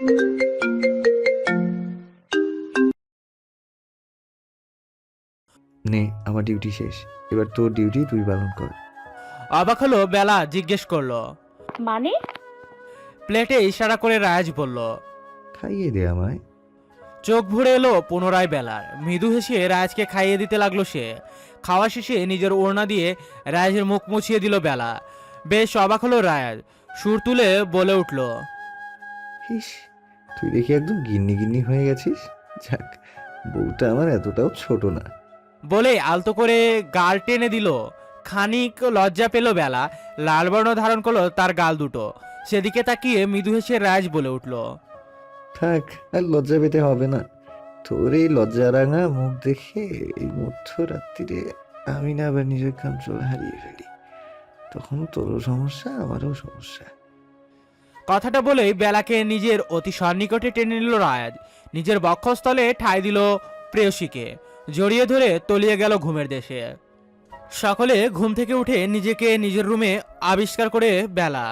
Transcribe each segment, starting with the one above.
নে আমার ডিউটি শেষ। এবার তোর ডিউটি তুই পালন কর। অবাক হলো বেলা জিজ্ঞেস করল। মানে? প্লেটে ইশারা করে রাজ বলল খাইয়ে দে আমায়। চোখ ভরে এলো পুনরায় বেলার। মৃদু হেসে রাজকে খাইয়ে দিতে লাগল সে। খাওয়া শেষে নিজের ওড়না দিয়ে রাজের মুখ মুছিয়ে দিল বেলা। বেশ অবাক হলো রাজ সুর তুলে বলে উঠল ইস তুই দেখি একদম গিন্নি গিন্নি হয়ে গেছিস? যাক বউটা আমার এতটাও ছোট না। বলে আলতো করে গাল টেনে দিল। খানিক লজ্জা পেল বেলা। লাল বর্ণ ধারণ করল তার গাল দুটো। সেদিকে তাকিয়ে মৃদু হেসে রাজ বলে উঠল থাক আর লজ্জা পেতে হবে না। তোর এই লজ্জারাঙা মুখ দেখে এই মধ্য মধ্যরাত্রিরে আমি না আবার নিজের কন্ট্রোল হারিয়ে ফেলি। তখন তোরও সমস্যা আমারও সমস্যা। কথাটা বলেই বেলাকে নিজের অতি সন্নিকটে টেনে নিল রায়াজ। নিজের বক্ষস্থলে ঠাঁই দিল প্রেয়সীকে। জড়িয়ে ধরে তলিয়ে গেল ঘুমের দেশে। সকলে ঘুম থেকে উঠে নিজেকে নিজের রুমে আবিষ্কার করে বেলা।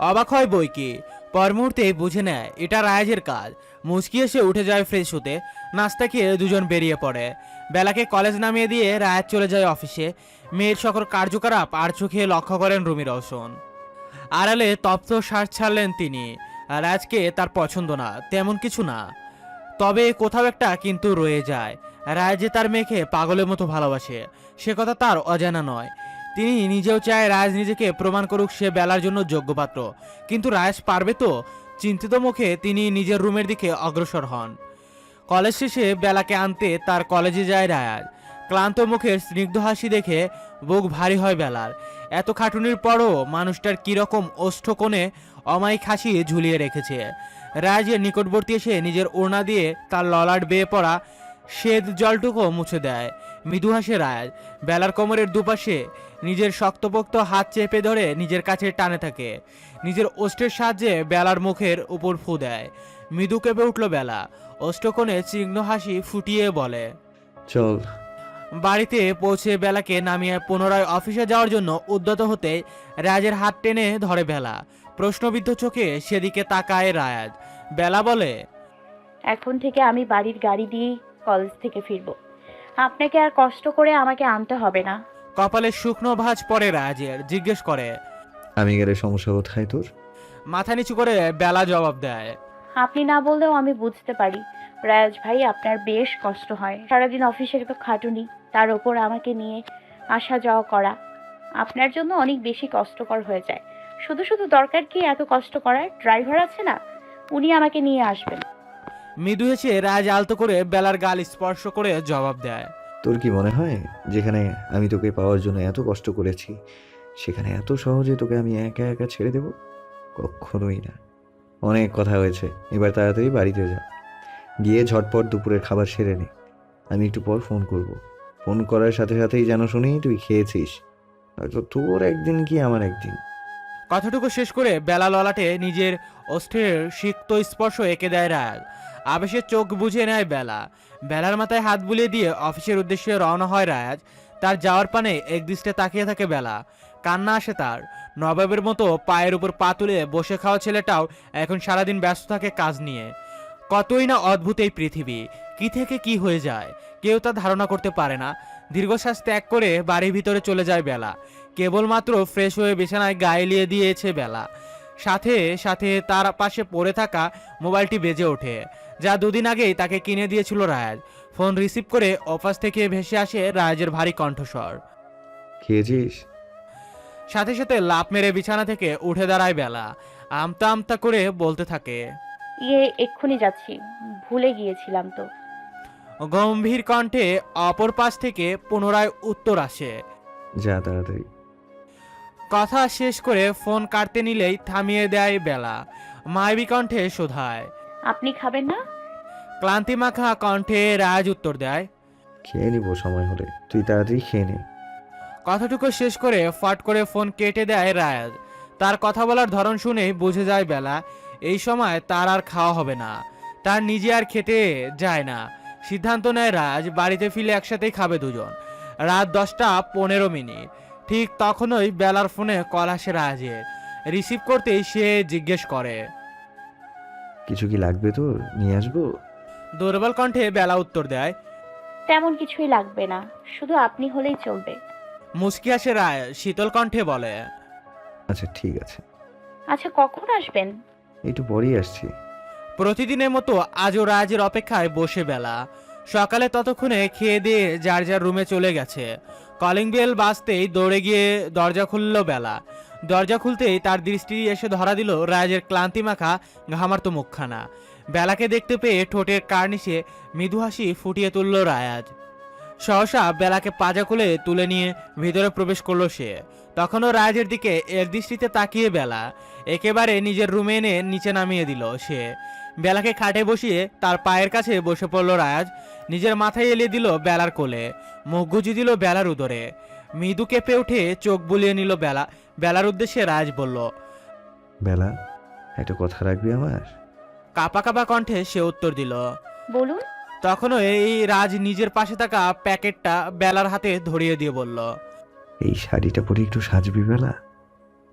অবাক হয় বই কি। পর মুহূর্তে বুঝে নেয়, এটা রায়াজের কাজ। মুচকি এসে উঠে যায় ফ্রেশ হতে। নাস্তা খেয়ে দুজন বেরিয়ে পড়ে। বেলাকে কলেজ নামিয়ে দিয়ে রায়াজ চলে যায় অফিসে। মেয়ের সকল কার্যকলাপ আর চোখে লক্ষ্য করেন রুমি রওশন। আড়ালে তপ্ত শ্বাস ছাড়লেন তিনি। রাজকে তার পছন্দ না, তেমন কিছু না। তবে কোথাও একটা কিন্তু রয়ে যায়। রাজ যে তার মেয়েকে পাগলের মতো ভালোবাসে, সে কথা তার অজানা নয়। তিনি নিজেও চায় রাজ নিজেকে প্রমাণ করুক সে বেলার জন্য যোগ্য পাত্র কিন্তু রাজ পারবে তো? চিন্তিত মুখে তিনি নিজের রুমের দিকে অগ্রসর হন। কলেজ শেষে বেলাকে আনতে তার কলেজে যায় রায়াজ। ক্লান্ত মুখের স্নিগ্ধ হাসি দেখে বুক ভারী হয় বেলার। এত খাটুনির পরও মানুষটার কীরকম ওষ্ঠ কোণে অমায়িক হাসি ঝুলিয়ে রেখেছে। রাজের নিকটবর্তী এসে নিজের ওড়না দিয়ে তার ললাট বেয়ে পড়া শ্বেত জলটুকু মুছে দেয়। মৃদু হাসে রাজ। বেলার কোমরের দুপাশে নিজের শক্তপোক্ত হাত চেপে ধরে নিজের কাছে টানে থাকে। নিজের ওষ্ঠের সাহায্যে বেলার মুখের উপর ফু দেয়। মৃদু কেঁপে উঠল বেলা। ওষ্ঠকোণে চিহ্ন হাসি ফুটিয়ে বলে, চল। বাড়িতে পৌঁছে বেলাকে নামিয়ে পুনরায় অফিসে যাওয়ার জন্য উদ্যত হতে রাজের হাত টেনে ধরে বেলা। প্রশ্নবিদ্ধ চোখে সেদিকে তাকায় রায়াজ। বেলা বলে এখন থেকে আমি বাড়ির গাড়ি দিয়েই কলেজ থেকে ফিরবো। আপনাকে আর কষ্ট করে আমাকে আনতে হবে না। কপালে শুকনো ভাঁজ পড়ে রাজের জিজ্ঞেস করে আমি গেলে সমস্যা কোথায় তোর? মাথা নিচু করে বেলা জবাব দেয় আপনি না বললেও আমি বুঝতে পারি। রায়াজ ভাই আপনার বেশ কষ্ট হয়। সারাদিন অফিসের তো খাটুনি। তার ওপর আমাকে নিয়ে আসা যাওয়া করা। আপনার জন্য অনেক বেশি কষ্টকর হয়ে যায়। শুধু শুধু দরকার কি এত কষ্ট করার? ড্রাইভার আছে না? উনি আমাকে নিয়ে আসবেন। মৃদু হেসে রাজ আলতো করে বেলার গাল স্পর্শ করে জবাব দেয়। তোর কি মনে হয় যেখানে আমি তোকে পাওয়ার জন্য এত কষ্ট করেছি সেখানে এত সহজে তোকে আমি একা একা ছেড়ে দেব? কখনোই না। অনেক কথা হয়েছে। এবার তাড়াতাড়ি বাড়িতে যা। গিয়ে ঝটপট দুপুরের খাবার সেরে নে। আমি একটু পর ফোন করব। ফোন করার সাথে সাথেই যেন শুনি, তুই খেয়েছিস? হয়তো তোর একদিন কি আমার একদিন। কথাটুকু শেষ করে বেলা ললাটে নিজের অস্থির সিক্ত স্পর্শ এঁকে দেয় রাজ আবেশে চোখ বুঝে নেয় বেলা। বেলার মাথায় হাত বুলিয়ে দিয়ে অফিসের উদ্দেশ্যে রওনা হয় রাজ তার যাওয়ার পানে একদৃষ্টে তাকিয়ে থাকে বেলা। কান্না আসে তার। নবাবের মতো পায়ের উপর পা তুলে বসে খাওয়া ছেলেটাও এখন সারাদিন ব্যস্ত থাকে কাজ নিয়ে। কতই না অদ্ভুত এই পৃথিবী। কি থেকে কি হয়ে যায়? কেউ তা ধারণা করতে পারে না। দীর্ঘশ্বাস ত্যাগ করে বাড়ির ভিতরে চলে যায় বেলা। কেবলমাত্র ফ্রেশ হয়ে বিছানায় গায়ে লিয়ে দিয়েছে বেলা। সাথে সাথে তার পাশে পড়ে থাকা মোবাইলটি বেজে ওঠে যা দুদিন আগেই তাকে কিনে দিয়েছিল রায়াজ। ফোন রিসিভ করে অফিস থেকে ভেসে আসে রায়াজের ভারী কণ্ঠস্বর। খেয়েছিস? সাথে সাথে লাফ মেরে বিছানা থেকে উঠে দাঁড়ায় বেলা। আমতা আমতা করে বলতে থাকে ইয়ে এক্ষুনি যাচ্ছি। ভুলে গিয়েছিলাম তো। গম্ভীর কণ্ঠে অপর পাশ থেকে পুনরায় উত্তর আসে। যা তাড়াতাড়ি। কথা শেষ করে ফোন কাটতে নিলেই থামিয়ে দেয় বেলা। মায়াবী কণ্ঠে শোধায় আপনি খাবেন না? ক্লান্তি মাখা কণ্ঠে রাজ উত্তর দেয় খেয়ে নিবো সময় হলে তুই তাড়াতাড়ি খেয়ে নে। কথাটুকু শেষ করে ফট করে ফোন কেটে দেয় রায়াজ তার কথা বলার ধরন শুনেই বুঝে যায় বেলা এই সময় তার আর খাওয়া হবে না। তার নিজে আর খেতে যায় না। সিদ্ধান্ত নেয় রাজ বাড়িতে ফিরে একসাথেই খাবে দুজন। রাত দশটা পনেরো মিনিট। ঠিক তখনই বেলার ফোনে কল আসে রাজের। রিসিভ করতেই সে জিজ্ঞেস করে কিছু কি লাগবে তো নিয়ে আসব? দুর্বল কণ্ঠে বেলা উত্তর দেয় তেমন কিছুই লাগবে না। শুধু আপনি হলেই চলবে। মুস্কি আসে রায় শীতল কণ্ঠে বলে আচ্ছা ঠিক আছে। আচ্ছা কখন আসবেন? একটু পরেই আসছি। প্রতিদিনের মতো আজও রাজের অপেক্ষায় বসে বেলা। সকালে ততক্ষণে খেয়ে দিয়ে যার যার রুমে চলে গেছে। কলিং বেল বাজতেই দৌড়ে গিয়ে দরজা খুলল বেলা। দরজা খুলতেই তার দৃষ্টি এসে ধরা দিল রাজের ক্লান্তি মাখা ঘামার্ত মুখখানা। বেলাকে দেখতে পেয়ে ঠোঁটের কার্নিশে মৃদু হাসি ফুটিয়ে তুলল রায়াজ। সহসা বেলাকে পাজা খুলে তুলে নিয়ে ভিতরে প্রবেশ করল সে। তখনও রাজের দিকে এর দৃষ্টিতে তাকিয়ে বেলা। একেবারে নিজের রুমে এনে নিচে নামিয়ে দিল সে। বেলাকে খাটে বসিয়ে তার পায়ের কাছে বসে পড়ল রাজ নিজের মাথায় এলিয়ে দিল বেলার কোলে। মুখ গুজি দিল বেলার উদরে। মৃদু কেঁপে উঠে চোখ বুলিয়ে নিল বেলা। বেলার উদ্দেশ্যে রাজ বলল বেলা একটা কথা রাখবি আমার? কাপা কাপা কণ্ঠে সে উত্তর দিল বলুন। তখনও এই রাজ নিজের পাশে থাকা প্যাকেটটা বেলার হাতে ধরিয়ে দিয়ে বলল এই শাড়িটা পরে একটু সাজবি বেলা।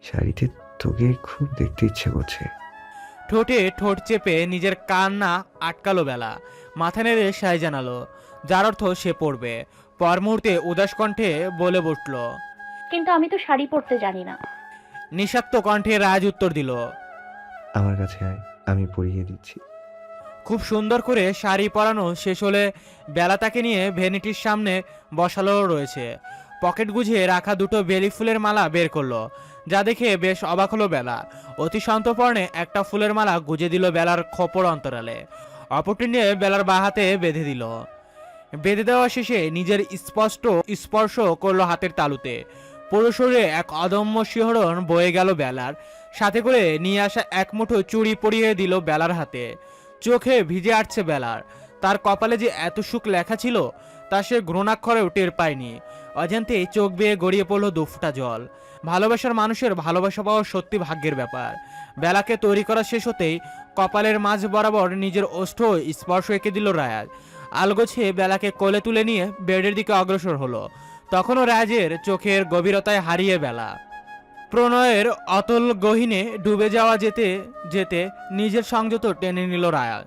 শাড়িতে তোকে খুব দেখতে ইচ্ছে করছে। ঠোঁটে ঠোঁট চেপে নিজের কান্না আটকালো বেলা। মাথা নেড়ে সায় জানালো যার অর্থ সে পড়বে। পর মুহূর্তে উদাস কণ্ঠে বলে বসল কিন্তু আমি তো শাড়ি পরতে জানি না। নিঃশব্দ কণ্ঠে রাজ উত্তর দিল আমার কাছে আয় আমি পরিয়ে দিচ্ছি। খুব সুন্দর করে শাড়ি পরানো শেষ হলে বেলা তাকে নিয়ে ভেনিটির সামনে বসালো রয়েছে। পকেট গুজিয়ে রাখা দুটো বেলি ফুলের মালা বের করল। যা দেখে বেশ অবাক হলো বেলা। অতি সন্তপর্ণে একটা ফুলের মালা গুজে দিল বেলার খোপর অন্তরালে। অপরটি নিয়ে বেলার বাঁ হাতে বেঁধে দিল। বেঁধে দেওয়া শেষে নিজের স্পষ্ট স্পর্শ করল হাতের তালুতে। পুরো এক অদম্য শিহরণ বয়ে গেল বেলার। সাথে করে নিয়ে আসা এক মুঠো চুড়ি পরিয়ে দিল বেলার হাতে। চোখে ভিজে আসছে বেলার। তার কপালে যে এত সুখ লেখা ছিল, তা সে ঘ্রণাক্ষরেও টের পায়নি। অজান্তে চোখ বেয়ে গড়িয়ে পড়ল দুফুটা জল। ভালোবাসার মানুষের ভালোবাসা পাওয়া সত্যি ভাগ্যের ব্যাপার। বেলাকে তৈরি করা শেষ হতেই কপালের মাঝ বরাবর নিজের ওষ্ঠ স্পর্শ এঁকে দিল রায়াজ। আলগোছে বেলাকে কোলে তুলে নিয়ে বেডের দিকে অগ্রসর হলো। তখনও রাজের চোখের গভীরতায় হারিয়ে বেলা। প্রণয়ের অতল গহীনে ডুবে যাওয়া যেতে যেতে নিজের সংযত টেনে নিল রায়াল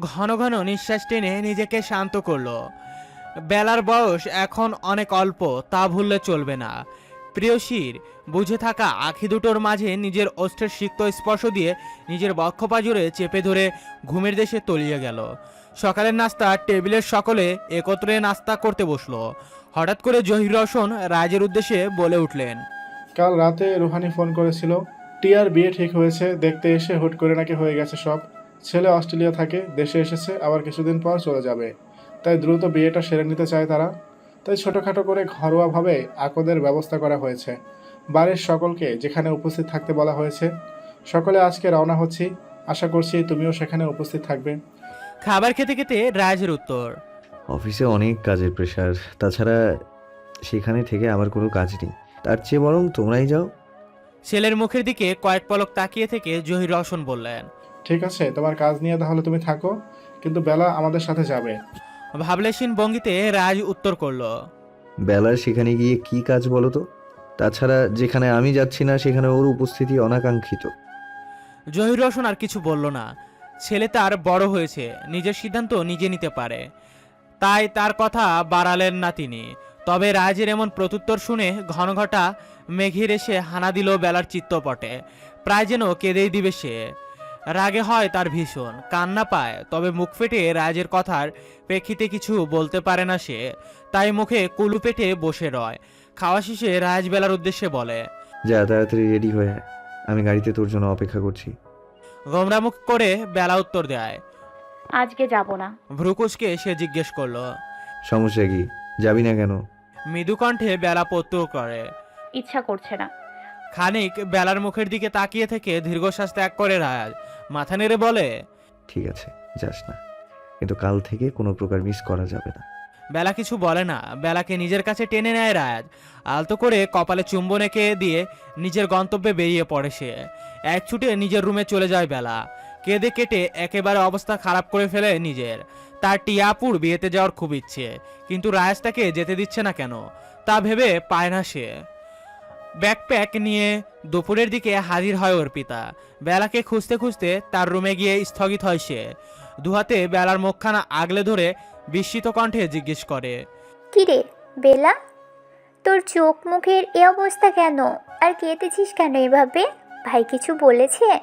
ঘন ঘন নিঃশ্বাস টেনে নিজেকে শান্ত করল। বেলার বয়স এখন অনেক অল্প, তা ভুললে চলবে না। প্রিয়সীর বুঝে থাকা আখি দুটোর মাঝে নিজের অষ্টের সিক্ত স্পর্শ দিয়ে নিজের বক্ষপা জুড়ে চেপে ধরে ঘুমের দেশে তলিয়ে গেল। সকালের নাস্তা টেবিলের সকলে একত্রে নাস্তা করতে বসল। হঠাৎ করে জহির রোশন রাজের উদ্দেশ্যে বলে উঠলেন, কাল রাতে রুহানি ফোন করেছিল, টিয়ার বিয়ে ঠিক হয়েছে, দেখতে এসে হুট করে নাকি হয়ে গেছে সব। ছেলে অস্ট্রেলিয়া থাকে, দেশে এসেছে, আবার কিছুদিন পর চলে যাবে। তাই দ্রুত বিয়েটা সেরে নিতে চায় তারা। তাই ছোটোখাটো করে ঘরোয়াভাবে আকদের ব্যবস্থা করা হয়েছে। বাড়ির সকলকে যেখানে উপস্থিত থাকতে বলা হয়েছে। সকলে আজকে রওনা হচ্ছি। আশা করছি তুমিও সেখানে উপস্থিত থাকবে। খাবার খেতে খেতে রাজের উত্তর। অফিসে অনেক কাজের প্রেশার। তাছাড়া সেখানে থেকে আমার কোনো কাজ নেই। তার চেয়ে বরং তোমরাই যাও। ছেলের মুখের দিকে কয়েক পলক তাকিয়ে থেকে জহির রোশন বললেন ঠিক আছে তোমার কাজ নিয়ে তাহলে তুমি থাকো। কিন্তু বেলা আমাদের সাথে যাবে। ভাবলেশীন ভঙ্গিতে রাজ উত্তর করল। বেলার সেখানে গিয়ে কি কাজ বলো তো? তাছাড়া যেখানে আমি যাচ্ছি না সেখানে ওর উপস্থিতি অনাকাঙ্ক্ষিত। জহির রোশন আর কিছু বলল না। ছেলে তার বড় হয়েছে নিজের সিদ্ধান্ত নিজে নিতে পারে। তাই তার কথা বাড়ালেন না তিনি। তবে রাজের এমন প্রত্যুত্তর শুনে ঘনঘটা মেঘের এসে হানা দিল বেলার চিত্তপটে। প্রায় যেন কেঁদেই দিবে সে। রাগে হয় তার ভীষণ। কান্না পায় তবে মুখ ফেটে রাজের কথার প্রেক্ষিতে কিছু বলতে পারে না সে। তাই মুখে কুলু পেটে বসে রয়। খাওয়া শেষে রাজ বেলার উদ্দেশ্যে বলে যা তাড়াতাড়ি রেডি হয়ে আয়। আমি গাড়িতে তোর জন্য অপেক্ষা করছি। গোমরামুখ করে বেলা উত্তর দেয়। আজকে যাব না। ভ্রুকুচকে সে জিজ্ঞেস করল সমস্যা কি? যাবি না কেন? মৃদু কণ্ঠে বেলা প্রত্যুর করে। ইচ্ছা করছে না। খানিক বেলার মুখের দিকে তাকিয়ে থেকে দীর্ঘশ্বাস ত্যাগ করে রাজ। মাথা নেড়ে বলে ঠিক আছে যাস না। কিন্তু কাল থেকে কোনো প্রকার মিস করা যাবে না। বেলা কিছু বলে না। বেলাকে নিজের কাছে টেনে নেয় রাজ আলতো করে কপালে চুম্বন এঁকে দিয়ে নিজের গন্তব্যে বেরিয়ে পড়ে সে। এক ছুটে নিজের রুমে চলে যায় বেলা। কেঁদে কেটে একেবারে অবস্থা খারাপ করে ফেলে নিজের। তার টিয়াপুর বিয়েতে যাওয়ার খুব ইচ্ছে। কিন্তু রায়াজ তাকে যেতে দিচ্ছে না কেন? তা ভেবে পায় না সে। ব্যাকপ্যাক নিয়ে দুপুরের দিকে হাজির হয় অর্পিতা বেলাকে খুঁজতে খুঁজতে তার রুমে গিয়ে স্থগিত হয় সে। দুহাতে বেলার মুখখানা আগলে ধরে বিস্মিত কণ্ঠে জিজ্ঞেস করে কিরে বেলা? তোর চোখ মুখের এ অবস্থা কেন? আর কেঁদেছিস কেন এভাবে? ভাই কিছু বলেছে?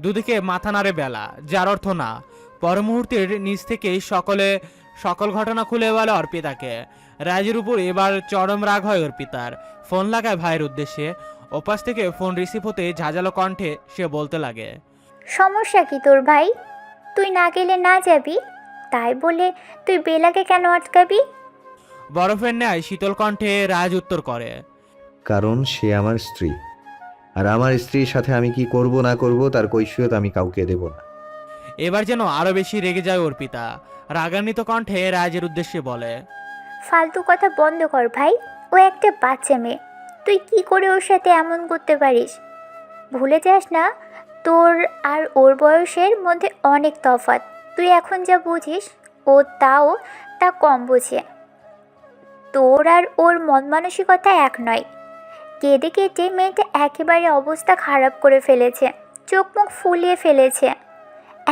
দুদিকে মাথা নাড়ে বেলা যার অর্থ না। পর মুহূর্তের নিচ থেকেই সকলে সকল ঘটনা খুলে বলে অর্পিতাকে। রাজের উপর এবার চরম রাগ হয় অর্পিতার। ফোন লাগায় ভাইয়ের উদ্দেশ্যে। ওপাশ থেকে ফোন রিসিভ হতে ঝাঁঝালো কণ্ঠে সে বলতে লাগে সমস্যা কি তোর ভাই? তুই না গেলে না যাবি? তাই বলে তুই বেলাকে কেন আটকাবি? বরফের ন্যায় শীতল কণ্ঠে রাজ উত্তর করে কারণ সে আমার স্ত্রী। আর আমার স্ত্রীর সাথে আমি কি করব না করব তার কৈফিয়ত আমি কাউকে দেব না। এবার যেন আরও বেশি রেগে যায় অর্পিতা। রাগান্বিত কণ্ঠে রাজের উদ্দেশ্যে বলে, ফালতু কথা বন্ধ কর ভাই, ও একটা বাচ্চা মেয়ে। তুই কি করে ওর সাথে এমন করতে পারিস? ভুলে যাস না, তোর আর ওর বয়সের মধ্যে অনেক তফাৎ। তুই এখন যা বুঝিস, ও তাও তা কম বোঝে। তোর আর ওর মন মানসিকতা এক নয়। কেঁদে কেটে মেয়েটা একেবারে অবস্থা খারাপ করে ফেলেছে, চোখ মুখ ফুলিয়ে ফেলেছে।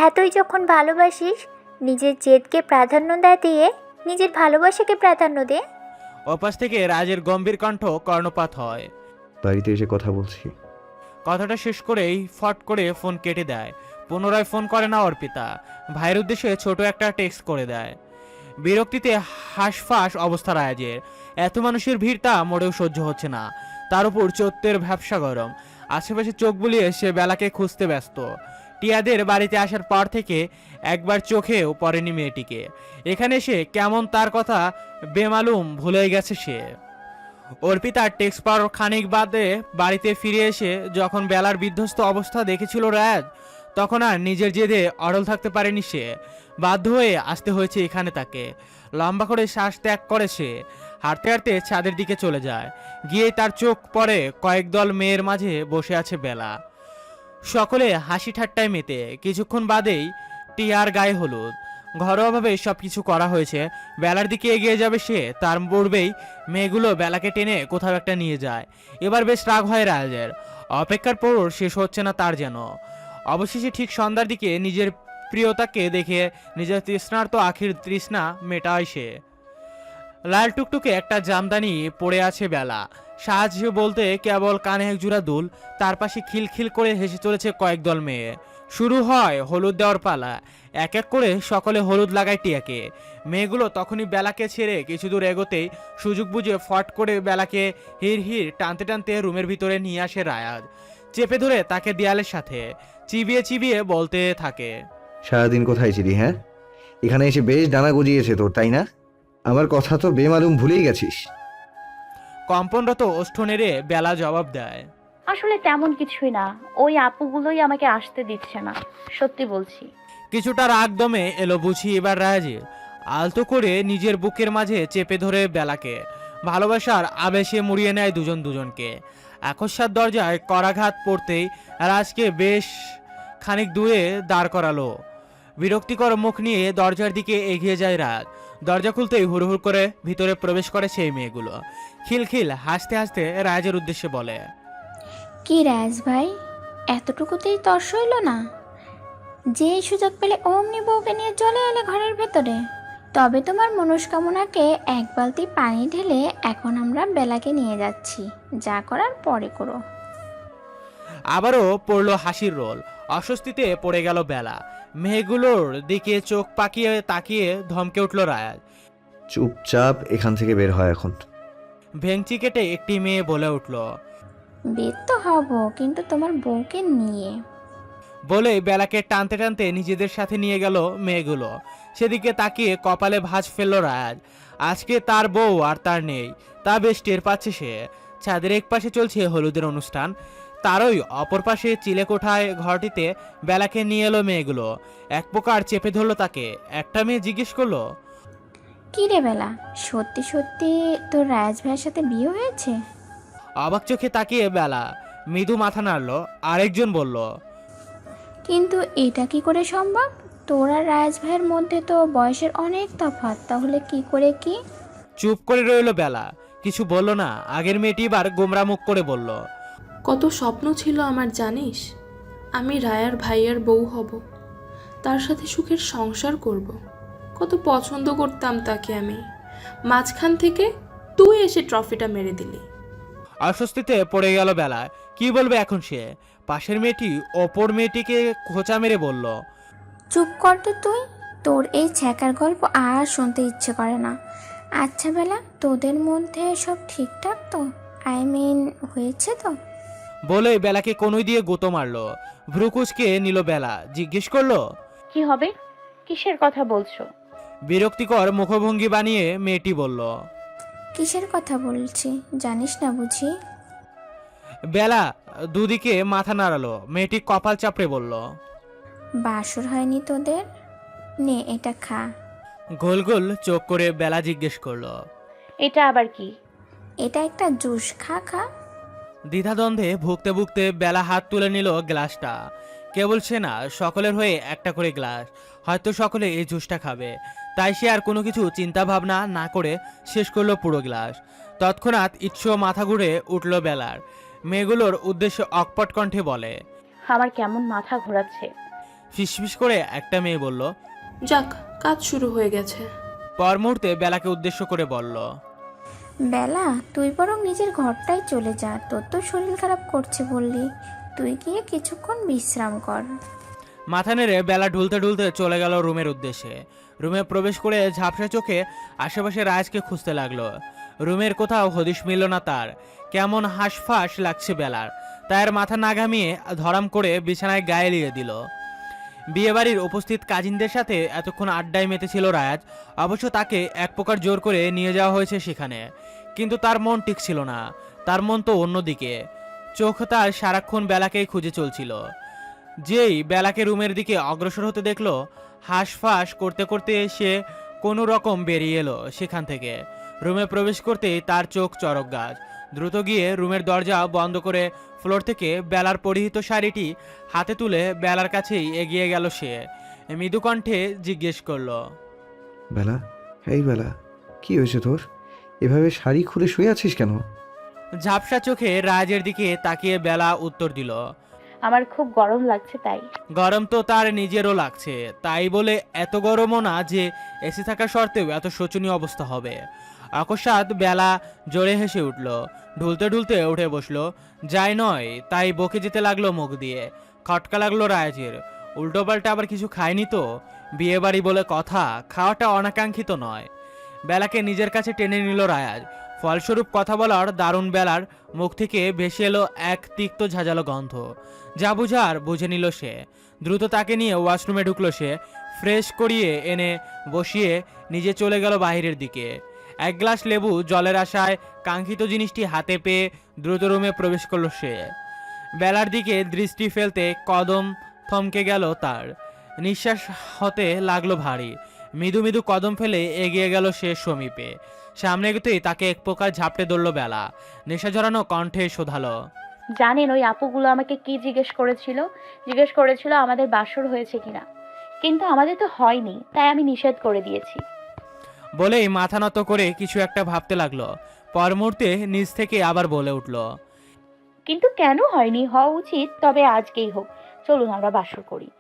এতই যখন ভালোবাসিস নিজের জেদকে প্রাধান্য দেয় দিয়ে নিজের ভালোবাসাকে প্রাধান্য দে ওপাশ থেকে রাজের গম্ভীর কণ্ঠ কর্ণপাত হয়। বাড়িতে এসে কথা বলছি। কথাটা শেষ করেই ফট করে ফোন কেটে দেয়। পুনরায় ফোন করে না অর্পিতা ভাইয়ের উদ্দেশ্যে ছোট একটা টেক্সট করে দেয়। বিরক্তিতে হাঁসফাঁস অবস্থা রায়াজের। এত মানুষের ভিড় তা মোটেও সহ্য হচ্ছে না। তার উপর চত্বের ব্যবসা গরম। আশেপাশে চোখ বুলিয়ে সে বেলাকে খুঁজতে ব্যস্ত। টিয়াদের বাড়িতে আসার পর থেকে একবার চোখেও পড়েনি মেয়েটিকে। এখানে সে কেমন তার কথা বেমালুম ভুলে গেছে সে। অর্পিতার টেক্সট পাওয়ার খানিক বাদে বাড়িতে ফিরে এসে যখন বেলার বিধ্বস্ত অবস্থা দেখেছিল রায়াজ তখন আর নিজের জেদে অড়ল থাকতে পারেনি সে। বাধ্য হয়ে আসতে হয়েছে এখানে তাকে। লম্বা করে শ্বাস ত্যাগ করে সে। হাঁটতে হাঁটতে ছাদের দিকে চলে যায়। গিয়ে তার চোখ পড়ে কয়েক দল মেয়ের মাঝে বসে আছে বেলা। সকলে হাসি ঠাট্টায় মেতে কিছুক্ষণ বাদেই টিয়ার গায়ে হলুদ। ঘরোয়াভাবে সব কিছু করা হয়েছে। বেলার দিকে এগিয়ে যাবে সে, তার পূর্বেই মেয়েগুলো বেলাকে টেনে কোথাও একটা নিয়ে যায়। এবার বেশ রাগ হয় রাজের অপেক্ষার পর শেষ হচ্ছে না তার যেন। অবশেষে ঠিক সন্ধ্যার দিকে নিজের প্রিয়তাকে দেখে নিজের তৃষ্ণার্ত আখির তৃষ্ণা মেটায় সে। লাল টুকটুকে একটা জামদানি পড়ে আছে বেলা। সাহায্য বলতে কেবল কানে এক জোড়া দুল, তার পাশে খিলখিল করে হেসে চলেছে কয়েক দল মেয়ে। শুরু হয় হলুদ দেওয়ার পালা। এক এক করে সকলে হলুদ লাগায় টিয়াকে। মেয়েগুলো তখনই বেলাকে ছেড়ে কিছু দূর এগোতেই সুযোগ বুঝে ফট করে বেলাকে হির হির টানতে টানতে রুমের ভিতরে নিয়ে আসে রায়াজ। চেপে ধরে তাকে দেয়ালের সাথে। চিবিয়ে চিবিয়ে বলতে থাকে, সারাদিন কোথায় ছিলি হ্যাঁ? এখানে এসে বেশ ডানা গজিয়েছে তোর, তাই না? আমার কথা তো বেমালুম ভুলেই গেছিস। কম্পনরত ওষ্ঠ নেড়ে বেলা জবাব দেয়। আসলে তেমন কিছুই না। ওই আপুগুলোই আমাকে আসতে দিচ্ছে না। সত্যি বলছি। কিছুটা রাগ দমে এলো বুঝি এবার রায়াজের আলতো করে নিজের বুকের মাঝে চেপে ধরে বেলাকে। ভালোবাসার আবেশে মুড়িয়ে নেয় দুজন দুজনকে। একস্মাত দরজায় করাঘাত পড়তেই রাজকে বেশ খানিক দূরে দাঁড় করালো। বিরক্তিকর মুখ নিয়ে দরজার দিকে এগিয়ে যায় রাজ। দরজা খুলতেই হুড়হুড় করে ভিতরে প্রবেশ করে সেই মেয়েগুলো। খিলখিল হাসতে হাসতে রাজের উদ্দেশ্যে বলে কি রাজ ভাই? এতটুকুতেই তর্স হইল না? যে সুযোগ পেলে অমনি বউকে নিয়ে চলে এলে ঘরের ভেতরে। তবে তোমার মনস্কামনাকে এক বালতি পানি ঢেলে এখন আমরা বেলাকে নিয়ে যাচ্ছি। যা করার পরে করো। আবারও পড়ল হাসির রোল। অস্বস্তিতে পড়ে গেল বেলা। মেয়েগুলোর দিকে চোখ পাকিয়ে তাকিয়ে ধমকে উঠল রায়াজ চুপচাপ এখান থেকে বের হয় এখন। ভেংচি কেটে একটি মেয়ে বলে উঠল বের তো হব কিন্তু তোমার বউকে নিয়ে। বলে বেলাকে টানতে টানতে নিজেদের সাথে নিয়ে গেল মেয়েগুলো। সেদিকে তাকিয়ে কপালে ভাঁজ ফেলল রায়াজ আজকে তার বউ আর তার নেই তা বেশ টের পাচ্ছে সে। ছাদের এক পাশে চলছে হলুদের অনুষ্ঠান। তারই অপর পাশে চিলেকোঠায় ঘরটিতে বেলাকে নিয়ে এলো মেয়েগুলো। এক প্রকার চেপে ধরলো তাকে। একটা মেয়ে জিজ্ঞেস করল কি রে বেলা? সত্যি সত্যি তোর রাজ ভাইয়ের সাথে বিয়ে হয়েছে? অবাক চোখে তাকিয়ে বেলা মৃদু মাথা নাড়ল। আরেকজন বলল কিন্তু এটা কি করে সম্ভব? তোর আর রাজ ভাইয়ের মধ্যে তো বয়সের অনেক তফাৎ তাহলে কি করে কি? চুপ করে রইল বেলা। কিছু বলল না। আগের মেয়েটি এবার গোমরা মুখ করে বলল কত স্বপ্ন ছিল আমার জানিস? আমি রায়ার ভাইয়ার বউ হব। তার সাথে সুখের সংসার করব। কত পছন্দ করতাম তাকে আমি। মাঝখান থেকে তুই এসে ট্রফিটা মেরে দিলি। অস্বস্তিতে পড়ে গেল বেলা। কি বলবে এখন সে? পাশের মেয়েটি অপর মেয়েটিকে খোঁচা মেরে বলল চুপ কর তো তুই। তোর এই ছ্যাকার গল্প আর শুনতে ইচ্ছে করে না। আচ্ছা বেলা তোদের মধ্যে সব ঠিকঠাক তো? আই মিন হয়েছে তো? বলে বেলাকে কনুই দিয়ে গুঁতো মারলো। ভ্রুকুচকে নিল বেলা জিজ্ঞেস করল কি হবে? কিসের কথা বলছো? বিরক্তিকর মুখভঙ্গি বানিয়ে মেয়েটি বলল কিসের কথা বলছি? জানিস না বুঝি? বেলা দুদিকে মাথা নাড়ালো মেয়েটি কপাল চাপড়ে বলল বাসর হয়নি তোদের? নে এটা খা। গোল গোল চোখ করে বেলা জিজ্ঞেস করল এটা আবার কি? এটা একটা জুস খা খা। দ্বিধাদ্বন্দ্বে ভুগতে ভুগতে বেলা হাত তুলে নিল গ্লাসটা। কেবল সে না সকলের হয়ে একটা করে গ্লাস। হয়তো সকলে এই জুসটা খাবে। তাই সে আর কোনো কিছু চিন্তা ভাবনা না করে শেষ করল পুরো গ্লাস। তৎক্ষণাৎ ইচ্ছ মাথা ঘুরে উঠল বেলার। মেয়েগুলোর উদ্দেশ্যে অকপট কণ্ঠে বলে আমার কেমন মাথা ঘোরাচ্ছে? ফিসফিস করে একটা মেয়ে বলল যাক কাজ শুরু হয়ে গেছে। পর মুহূর্তে বেলাকে উদ্দেশ্য করে বলল বেলা, তুই বরং নিজের ঘরটাই চলে যা। তোর তো শরীর খারাপ করছে বললি। তুই গিয়ে কিছুক্ষণ বিশ্রাম কর। মাথা নেড়ে বেলা ঢুলতে ঢুলতে চলে গেল রুমের উদ্দেশ্যে। রুমে প্রবেশ করে ঝাপসা চোখে আশেপাশে রাজকে খুঁজতে লাগল। রুমের কোথাও হদিশ মিলল না তার। কেমন হাঁসফাঁস লাগছে বেলার। তার মাথা না ঘামিয়ে ধরাম করে বিছানায় গায়ে লিয়ে দিল। বিয়েবাড়ির উপস্থিত কাজিনদের সাথে এতক্ষণ আড্ডায় মেতেছিল রায়াজ। অবশ্য তাকে এক প্রকার জোর করে নিয়ে যাওয়া হয়েছে সেখানে। কিন্তু তার মন টিকছিল না। তার মন তো অন্যদিকে। চোখ তার সারাক্ষণ বেলাকেই খুঁজে চলছিল। যেই বেলাকে রুমের দিকে অগ্রসর হতে দেখল, হাঁসফাঁস করতে করতে সে কোনো রকম বেরিয়ে এলো সেখান থেকে। রুমে প্রবেশ করতেই তার চোখ চরক গাছ। দ্রুত গিয়ে রুমের দরজা বন্ধ করে ফ্লোর থেকে বেলার পরিহিত শাড়িটি হাতে তুলে বেলার কাছেই এগিয়ে গেল সে। মৃদু কণ্ঠে জিজ্ঞেস করল, বেলা? এই বেলা, কি হয়েছে তোর? এভাবে শাড়ি খুলে শুয়ে আছিস কেন? ঝাপসা চোখে রাজের দিকে তাকিয়ে বেলা উত্তর দিল। আমার খুব গরম লাগছে তাই। গরম তো তার নিজেরও লাগছে তাই বলে এত গরমও না যে এসি থাকা সত্ত্বেও এত শোচনীয় অবস্থা হবে। অকস্মাৎ বেলা জোরে হেসে উঠল ঢুলতে ঢুলতে উঠে বসল। যাই নয় তাই বকে যেতে লাগল মুখ দিয়ে। খটকা লাগল রায়াজের উল্টোপাল্টা আবার কিছু খায়নি তো? বিয়ে বাড়ি বলে কথা খাওয়াটা অনাকাঙ্ক্ষিত নয়। বেলাকে নিজের কাছে টেনে নিল রায়াজ। ফলস্বরূপ কথা বলার দারুণ বেলার মুখ থেকে ভেসে এলো এক তিক্ত ঝাঁঝালো গন্ধ। যা বুঝার বুঝে নিল সে। দ্রুত তাকে নিয়ে ওয়াশরুমে ঢুকলো সে। ফ্রেশ করিয়ে এনে বসিয়ে নিজে চলে গেল বাইরের দিকে। এক গ্লাস লেবু জলের আশায় কাঙ্ক্ষিত জিনিসটি হাতে পেয়ে দ্রুত রুমে প্রবেশ করল সে। বেলার দিকে দৃষ্টি ফেলতে কদম থমকে গেল তার। নিঃশ্বাস হতে লাগল ভারী। মৃদু মৃদু কদম ফেলে এগিয়ে গেল সে সমীপে। সামনে এগোতেই তাকে এক প্রকার ঝাপটে ধরল বেলা। নেশা জড়ানো কণ্ঠে শোধালো। জানেন ওই আপুগুলো আমাকে কি জিজ্ঞেস করেছিল? জিজ্ঞেস করেছিল আমাদের বাসর হয়েছে কিনা। কিন্তু আমাদের তো হয়নি তাই আমি নিষেধ করে দিয়েছি। বলেই মাথা নত করে কিছু একটা ভাবতে লাগল। পর মুহূর্তে নিজ থেকে আবার বলে উঠল কিন্তু কেন হয়নি? হওয়া উচিত তবে আজকেই হোক। চলুন আমরা বাসর করি।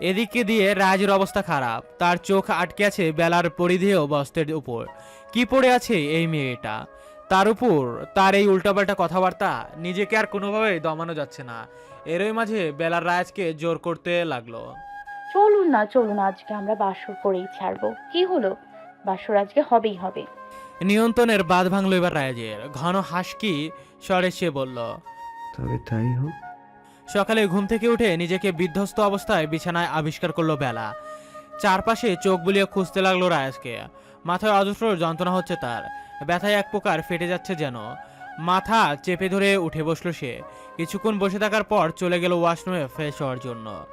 এদিকে দিয়ে রাজের অবস্থা খারাপ। তার চোখ আটকে আছে বেলার পরিধেয় বস্ত্রের উপর। কি পড়ে আছে এই মেয়েটা? তার উপর তার এই উল্টাপাল্টা কথাবার্তা নিজেকে আর কোনোভাবে দমানো যাচ্ছে না। এরই মাঝে বেলার রাজকে জোর করতে লাগল। চলুন না চলুন আজকে আমরা বাসর করেই ছাড়বো। কি হলো? বাসর আজকে হবেই হবে। নিয়ন্ত্রণের বাদ ভাঙলো এবার রাজের। ঘন হাসকি স্বরে সে বলল তবে তাই হোক সকালে ঘুম থেকে উঠে নিজেকে বিধ্বস্ত অবস্থায় বিছানায় আবিষ্কার করল বেলা। চারপাশে চোখ বুলিয়ে খুঁজতে লাগল রায়াজকে মাথায় অজস্র যন্ত্রণা হচ্ছে তার। ব্যথায় এক প্রকার ফেটে যাচ্ছে যেন। মাথা চেপে ধরে উঠে বসল সে। কিছুক্ষণ বসে থাকার পর চলে গেল ওয়াশরুমে ফ্রেশ হওয়ার জন্য।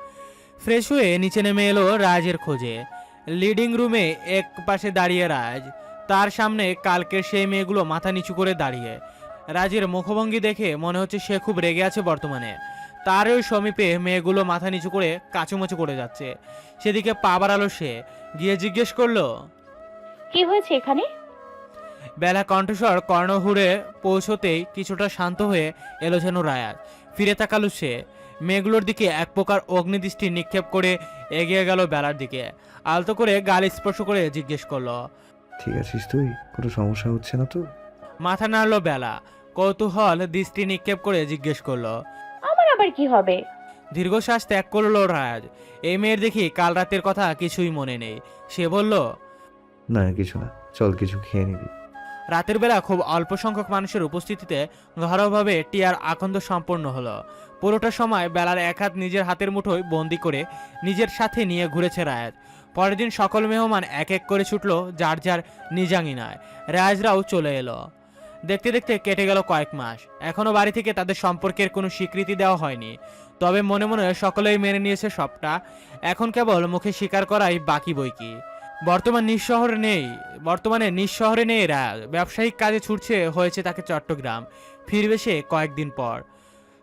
ফ্রেশ হয়ে নিচে নেমে এলো রাজের খোঁজে। লিডিং রুমে এক পাশে দাঁড়িয়ে রাজ তার সামনে কালকের সেই মেয়েগুলো মাথা নিচু করে দাঁড়িয়ে। রাজের মুখভঙ্গি দেখে মনে হচ্ছে সে খুব রেগে আছে বর্তমানে। তার ওই সমীপে মেয়েগুলো মাথা নিচু করে কাচুমাচু করে যাচ্ছে। সেদিকে পা বাড়ালো সে। গিয়ে জিজ্ঞেস করল কি হয়েছে এখানে? বেলা কণ্ঠস্বর কর্ণহুড়ে পৌঁছতেই কিছুটা শান্ত হয়ে এলো যেন রায়াত ফিরে তাকালো সে। মেয়েগুলোর দিকে এক প্রকার অগ্নিদৃষ্টি নিক্ষেপ করে এগিয়ে গেল বেলার দিকে। আলতো করে গাল স্পর্শ করে জিজ্ঞেস করল ঠিক আছিস তুই? কোনো সমস্যা হচ্ছে না তো? মাথা নাড়লো বেলা। কৌতূহল দৃষ্টি নিক্ষেপ করে জিজ্ঞেস করল আবার কি হবে? দীর্ঘশ্বাস ত্যাগ করল রাজ। এই মেয়ের দেখি কাল রাতের কথা কিছুই মনে নেই। সে বলল না কিছু না। চল কিছু খেয়ে নিবি। রাতের বেলা খুব অল্প সংখ্যক মানুষের উপস্থিতিতে ঘরোয়াভাবে টিয়ার আকন্দ সম্পন্ন হলো। পুরোটা সময় বেলার এক হাত নিজের হাতের মুঠোয় বন্দি করে নিজের সাথে নিয়ে ঘুরেছে রায়াত পরের দিন সকল মেহমান এক এক করে ছুটলো যার যার নিজাঙ্গিনায় রায়াজরাও চলে এলো। দেখতে দেখতে কেটে গেল কয়েক মাস। এখনও বাড়ি থেকে তাদের সম্পর্কের কোনো স্বীকৃতি দেওয়া হয়নি। তবে মনে মনে সকলেই মেনে নিয়েছে সবটা। এখন কেবল মুখে স্বীকার করাই বাকি বই কি। বর্তমান নিঃশহরে নেই। বর্তমানে নিঃশহরে নেই এরা। ব্যবসায়িক কাজে ছুটছে হয়েছে তাকে চট্টগ্রাম। ফিরবে সে কয়েকদিন পর।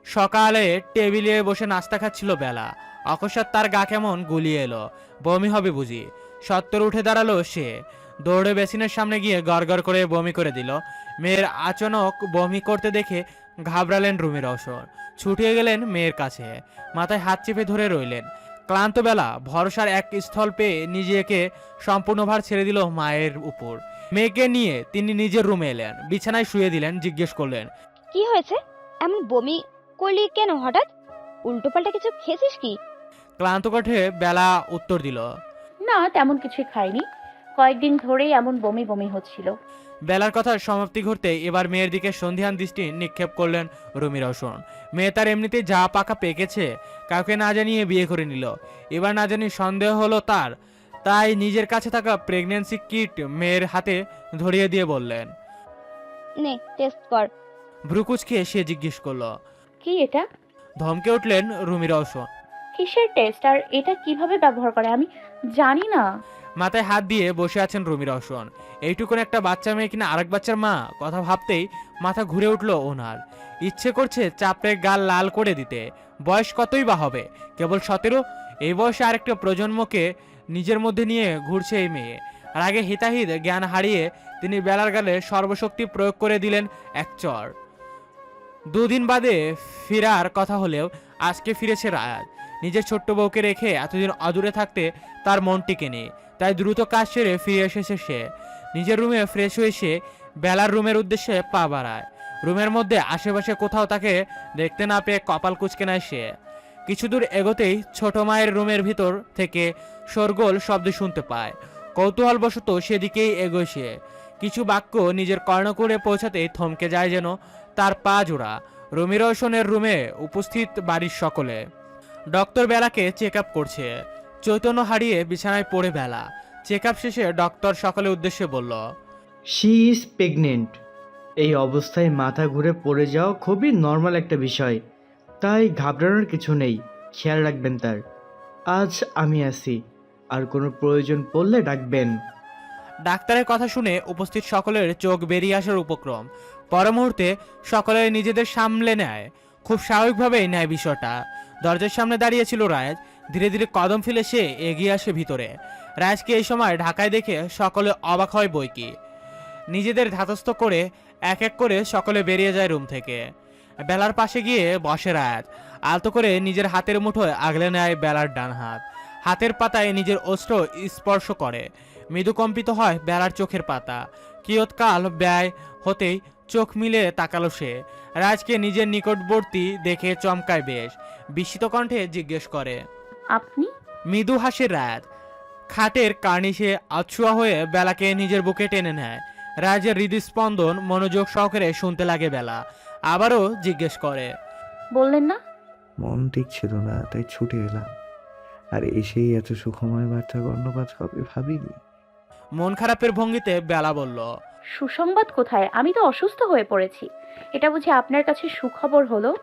সকালে টেবিলে বসে নাস্তা খাচ্ছিল বেলা। অকস্মাৎ তার গা কেমন গুলিয়ে এলো। বমি হবে বুঝি। সত্তর উঠে দাঁড়াল সে। দৌড়ে বেসিনের সামনে গিয়ে গড়গড় করে বমি করে দিল। মেয়ের আচনক বমি করতে দেখে ঘাবড়ালেন রুমের অসর। ছুটিয়ে গেলেন মেয়ের কাছে। মাথায় হাত চেপে ধরে রইলেন। ক্লান্ত বেলা ভরসার এক স্থল পেয়ে নিজেকে সম্পূর্ণ ভার ছেড়ে দিল মায়ের উপর। মেয়েকে নিয়ে তিনি নিজের রুমে এলেন। বিছানায় শুয়ে দিলেন জিজ্ঞেস করলেন কি হয়েছে? এমন বমি করলি কেন হঠাৎ? উল্টোপাল্টা কিছু খেয়েছিস কি? ক্লান্ত কণ্ঠে বেলা উত্তর দিল না তেমন কিছুই খাইনি। কয়েকদিন ধরেই এমন বমি বমি হচ্ছিল। বেলার কথার সমাপ্তি ঘটতে এবার মেয়ের দিকে সন্ধিহান দৃষ্টি নিক্ষেপ করলেন রুমি রওশন। মেয়ে তার এমনিতে যা পাকা পেকেছে কাউকে না জানিয়ে বিয়ে করে নিল। এবার না জানি সন্দেহ হলো তার। তাই নিজের কাছে থাকা প্রেগন্যান্সি কিট মেয়ের হাতে ধরিয়ে দিয়ে বললেন নে টেস্ট কর। ভ্রুকুচকে সে জিজ্ঞেস করল কি এটা? ধমকে উঠলেন রুমি রওশন। কিসের টেস্ট? আর এটা কীভাবে ব্যবহার করে? আমি জানি না। মাথায় হাত দিয়ে বসে আছেন রুমি রওশন। এইটুকুন একটা বাচ্চা মেয়ে কিনা আরেক বাচ্চার মা? কথা ভাবতেই মাথা ঘুরে উঠল ওনার। ইচ্ছে করছে চাপড়ে গাল লাল করে দিতে। বয়স কতই বা হবে? কেবল সতেরো? এই বয়সে আরেকটা প্রজন্মকে নিজের মধ্যে নিয়ে ঘুরছে এই মেয়ে। আর আগে হিতাহিত জ্ঞান হারিয়ে তিনি বেলার গালে সর্বশক্তি প্রয়োগ করে দিলেন এক চর। দুদিন বাদে ফেরার কথা হলেও আজকে ফিরেছে রায়াত। নিজের ছোট্ট বউকে রেখে এতদিন অদূরে থাকতে তার মন টিকে নেই তাই দ্রুত কাজ সেরে ফিরে এসেছে সে। নিজের রুমে ফ্রেশ হয়ে সে বেলার রুমের উদ্দেশ্যে পা বাড়ায়। রুমের মধ্যে আশেপাশে কোথাও তাকে দেখতে না পেয়ে কপাল কুচকে নেয় সে। কিছু দূর এগোতেই ছোট মায়ের রুমের ভিতর থেকে শোরগোল শব্দ শুনতে পায়। কৌতূহলবশত সেদিকেই এগোয় সে। কিছু বাক্য নিজের কর্ণকুড়ে পৌঁছাতেই থমকে যায় যেন তার পা জোড়া। রুমি রোশনের রুমে উপস্থিত বাড়ির সকলে। ডক্টর বেলাকে চেক আপ করছে। চৈতন্য হারিয়ে বিছানায় পড়ে বেলা। চেক আপ শেষে ডক্টর সকলের উদ্দেশ্যে বলল শি ইজ প্রেগনেন্ট এই অবস্থায় মাথা ঘুরে পড়ে যাওয়া খুবই নর্মাল একটা বিষয়। তাই ঘাবড়ানোর কিছু নেই। খেয়াল রাখবেন তার। আজ আমি আছি। আর কোনো প্রয়োজন পড়লে ডাকবেন। ডাক্তারের কথা শুনে উপস্থিত সকলের চোখ বেরিয়ে আসার উপক্রম। পর মুহূর্তে সকলে নিজেদের সামলে নেয়। খুব স্বাভাবিকভাবেই নেয় বিষয়টা। দরজার সামনে দাঁড়িয়েছিল রাজ ধীরে ধীরে কদম ফেলে সে এগিয়ে আসে ভিতরে। রাজকে এই সময় ঢাকায় দেখে সকলে অবাক হয় বই কি। নিজেদের ধাতস্থ করে এক এক করে সকলে বেরিয়ে যায় রুম থেকে। বেলার পাশে গিয়ে বসে রায়াত। আলতো করে নিজের হাতের মুঠোয় আগলে নেয় বেলার ডান হাত। হাতের পাতায় নিজের অস্ত্র স্পর্শ করে। মৃদু কম্পিত হয় বেলার চোখের পাতা। কিয়ৎকাল ব্যয় হতেই চোখ মিলে তাকালো সে। রাজকে নিজের নিকটবর্তী দেখে চমকায় বেশ। বিস্মিত কণ্ঠে জিজ্ঞেস করে আপনি? মৃদু হাসে রাত খাটের কার্নিশে আছুয়া হয়ে বেলাকে নিজের বুকে টেনে নেয়। রাজের হৃদস্পন্দন মনোযোগ সহকারে শুনতে লাগে বেলা। আবারও জিজ্ঞেস করে। বললেন না? মন টিকছিল না তাই ছুটে এলাম। আর এসেই এত সুখময় বার্তা কর্ণপাত হবে ভাবিনি? মন খারাপের ভঙ্গিতে বেলা বলল সুসংবাদ কোথায়? আমি তো অসুস্থ হয়ে পড়েছি। এটা বুঝি আপনার কাছে সুখবর হলো?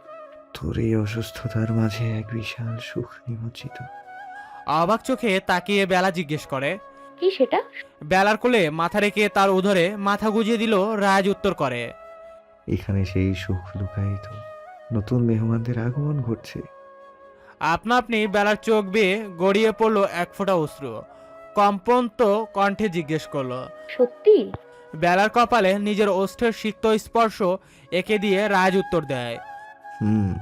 তোর এই অসুস্থতার মাঝে এক বিশাল সুখ নিমজ্জিত। অবাক চোখে তাকিয়ে বেলা জিজ্ঞেস করে কি সেটা? বেলার কোলে মাথা রেখে তার উধরে মাথা গুজিয়ে দিল রাজ উত্তর করে। এখানে সেই সুখ লুকায়িত। নতুন মেহমানদের আগমন ঘটছে। আপনা আপনি বেলার চোখ বেয়ে গড়িয়ে পড়ল এক ফোঁটা অশ্রু। কম্পন্ত কণ্ঠে জিজ্ঞেস করল সত্যি? বেলার কপালে নিজের ওষ্ঠের সিক্ত স্পর্শ এঁকে দিয়ে রাজ উত্তর দেয় হুম।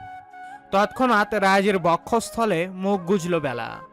তৎক্ষণাৎ রাজের বক্ষস্থলে মুখ গুজল বেলা।